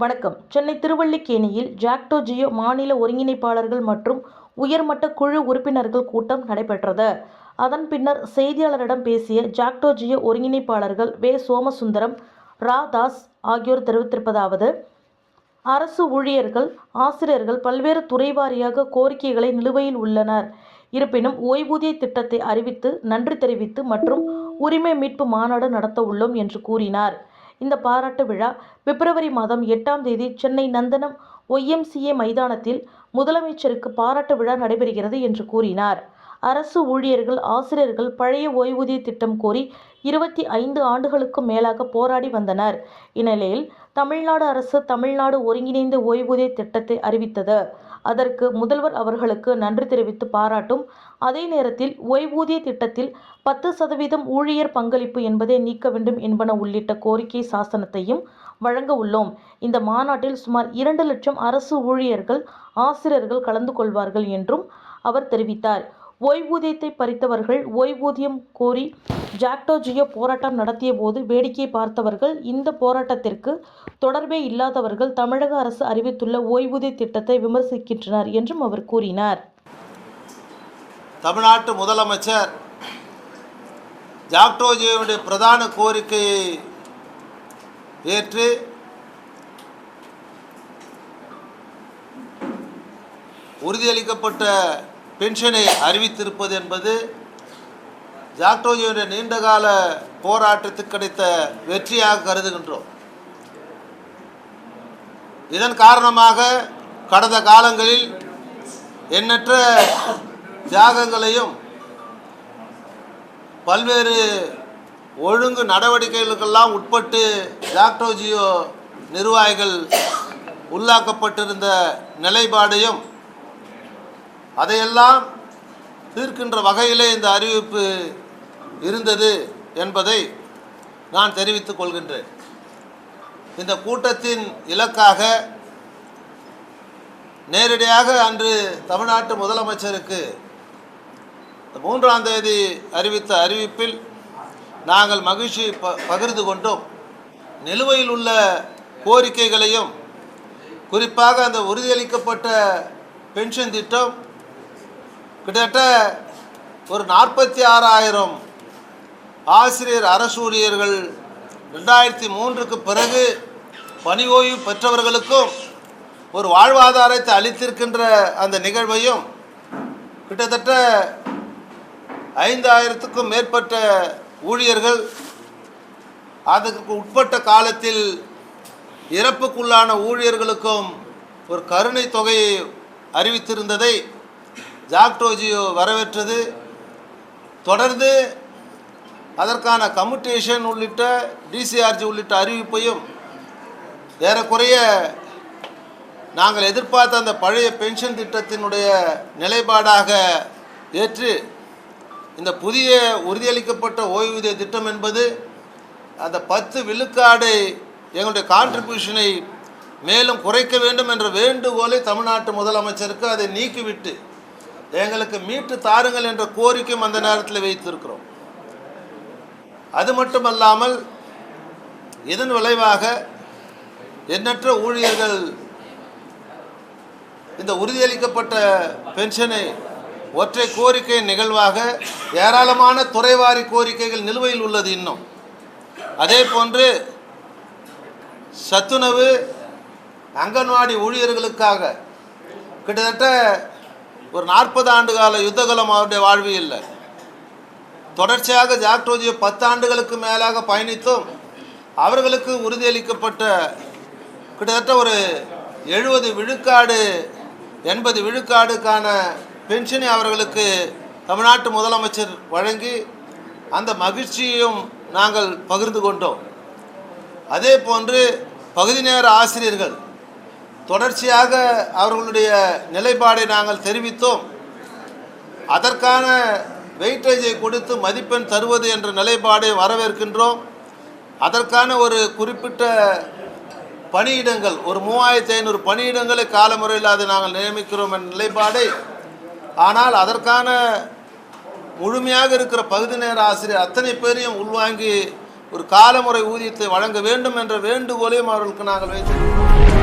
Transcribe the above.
வணக்கம். சென்னை திருவல்லிக்கேணியில் ஜாக்டோ ஜியோ மாநில ஒருங்கிணைப்பாளர்கள் மற்றும் உயர்மட்ட குழு உறுப்பினர்கள் கூட்டம் நடைபெற்றது. அதன் பின்னர் செய்தியாளரிடம் பேசிய ஜாக்டோ ஜியோ ஒருங்கிணைப்பாளர்கள் வே. சோமசுந்தரம் ரா. தாஸ் ஆகியோர் தெரிவித்திருப்பதாவது அரசு ஊழியர்கள் ஆசிரியர்கள் பல்வேறு துறை வாரியாக கோரிக்கைகளை நிலுவையில் உள்ளனர். இருப்பினும் ஓய்வூதிய திட்டத்தை அறிவித்து நன்றி தெரிவித்து மற்றும் உரிமை மீட்பு மாநாடு நடத்த உள்ளோம் என்று கூறினார். இந்த பாராட்டு விழா பிப்ரவரி மாதம் எட்டாம் தேதி சென்னை நந்தனம் ஒய்எம்சிஏ மைதானத்தில் முதலமைச்சருக்கு பாராட்டு விழா நடைபெறுகிறது என்று கூறினார். அரசு ஊழியர்கள் ஆசிரியர்கள் பழைய ஓய்வூதிய திட்டம் கோரி இருபத்தி ஐந்து ஆண்டுகளுக்கும் மேலாக போராடி வந்தனர். இந்நிலையில் தமிழ்நாடு அரசு தமிழ்நாடு ஒருங்கிணைந்த ஓய்வூதிய திட்டத்தை அறிவித்தது. அதற்கு முதல்வர் அவர்களுக்கு நன்றி தெரிவித்து பாராட்டும். அதே நேரத்தில் ஓய்வூதிய திட்டத்தில் பத்து சதவீதம் ஊழியர் பங்களிப்பு என்பதை நீக்க வேண்டும் என்பன உள்ளிட்ட கோரிக்கை சாசனத்தையும் வழங்க உள்ளோம். இந்த மாநாட்டில் சுமார் இரண்டு லட்சம் அரசு ஊழியர்கள் ஆசிரியர்கள் கலந்து கொள்வார்கள் என்றும் அவர் தெரிவித்தார். ஓய்வூதியத்தை பறித்தவர்கள் ஓய்வூதியம் கோரி ஜாக்டோ ஜியோ போராட்டம் நடத்திய போது வேடிக்கை பார்த்தவர்கள் இந்த போராட்டத்திற்கு தொடர்பே இல்லாதவர்கள் தமிழக அரசு அறிவித்துள்ள ஓய்வூதிய திட்டத்தை விமர்சிக்கின்றனர் என்றும் அவர் கூறினார். தமிழ்நாட்டு முதலமைச்சர் ஜாக்டோஜியோடைய பிரதான கோரிக்கையை ஏற்று உறுதியளிக்கப்பட்ட பென்ஷனை அறிவித்திருப்பது என்பது ஜாக்டோஜியுடைய நீண்டகால போராட்டத்துக்கு கிடைத்த வெற்றியாக கருதுகின்றோம். இதன் காரணமாக கடந்த காலங்களில் எண்ணற்ற தியாகங்களையும் பல்வேறு ஒழுங்கு நடவடிக்கைகளுக்கெல்லாம் உட்பட்டு ஜாக்டோஜியோ நிர்வாகிகள் உள்ளாக்கப்பட்டிருந்த நிலைப்பாடையும் அதையெல்லாம் தீர்க்கின்ற வகையிலே இந்த அறிவிப்பு இருந்தது என்பதை நான் தெரிவித்துக் கொள்கின்றேன். இந்த கூட்டத்தின் இலக்காக நேரடியாக அன்று தமிழ்நாட்டு முதலமைச்சருக்கு மூன்றாம் தேதி அறிவித்த அறிவிப்பில் நாங்கள் மகிழ்ச்சி ப பகிர்ந்து கொண்டோம். நிலுவையில் உள்ள கோரிக்கைகளையும் குறிப்பாக அந்த உறுதியளிக்கப்பட்ட பென்ஷன் திட்டம் கிட்டத்தட்ட ஒரு நாற்பத்தி ஆறாயிரம் ஆசிரியர் அரசு ஊழியர்கள் ரெண்டாயிரத்தி மூன்றுக்கு பிறகு பணி ஓய்வு பெற்றவர்களுக்கும் ஒரு வாழ்வாதாரத்தை அளித்திருக்கின்ற அந்த நிகழ்வையும் கிட்டத்தட்ட ஐந்தாயிரத்துக்கும் மேற்பட்ட ஊழியர்கள் அதற்கு உட்பட்ட காலத்தில் இறப்புக்குள்ளான ஊழியர்களுக்கும் ஒரு கருணை தொகையை அறிவித்திருந்ததை ஜாக்டோஜியோ வரவேற்றது. தொடர்ந்து அதற்கான கம்யூட்டேஷன் உள்ளிட்ட டிசிஆர்ஜி உள்ளிட்ட அறிவிப்பையும் ஏறக்குறைய நாங்கள் எதிர்பார்த்த அந்த பழைய பென்ஷன் திட்டத்தினுடைய நிலைப்பாடாக ஏற்று இந்த புதிய உறுதியளிக்கப்பட்ட ஓய்வூதிய திட்டம் என்பது அந்த பத்து விழுக்காடு எங்களுடைய கான்ட்ரிபியூஷனை மேலும் குறைக்க வேண்டும் என்ற வேண்டுகோளை தமிழ்நாட்டு முதலமைச்சருக்கு அதை நீக்கிவிட்டு எங்களுக்கு மீட்டு தாருங்கள் என்ற கோரிக்கையும் அந்த நேரத்தில் வைத்திருக்கிறோம். அது மட்டுமல்லாமல் இதன் விளைவாக எண்ணற்ற ஊழியர்கள் இந்த உறுதியளிக்கப்பட்ட பென்ஷனை ஒற்றை கோரிக்கை நிகழ்வாக ஏராளமான துறைவாரி கோரிக்கைகள் நிலுவையில் உள்ளது இன்னும். அதே போன்று சத்துணவு அங்கன்வாடி ஊழியர்களுக்காக கிட்டத்தட்ட ஒரு நாற்பது ஆண்டு கால யுத்தகலம் அவருடைய வாழ்வியல்ல தொடர்ச்சியாக ஜாக்டோஜியை பத்து ஆண்டுகளுக்கு மேலாக பயணித்தும் அவர்களுக்கு உறுதியளிக்கப்பட்ட கிட்டத்தட்ட ஒரு எழுபது விழுக்காடு எண்பது விழுக்காடுக்கான பென்ஷனை அவர்களுக்கு தமிழ்நாட்டு முதலமைச்சர் வழங்கி அந்த மகிழ்ச்சியையும் நாங்கள் பகிர்ந்து கொண்டோம். அதே போன்று பகுதி நேர ஆசிரியர்கள் தொடர்ச்சியாக அவர்களுடைய நிலைப்பாடை நாங்கள் தெரிவித்தோம். அதற்கான வெயிட்டேஜை கொடுத்து மதிப்பெண் தருவது என்ற நிலைப்பாடை வரவேற்கின்றோம். அதற்கான ஒரு குறிப்பிட்ட பணியிடங்கள் ஒரு மூவாயிரத்தி ஐநூறு பணியிடங்களை காலமுறையில் அதை நாங்கள் நியமிக்கிறோம் என்ற நிலைப்பாடை ஆனால் அதற்கான முழுமையாக இருக்கிற பகுதி நேர ஆசிரியர் அத்தனை பேரையும் உள்வாங்கி ஒரு காலமுறை ஊதியத்தை வழங்க வேண்டும் என்ற வேண்டுகோளையும் அவர்களுக்கு நாங்கள் வைத்திருக்கிறோம்.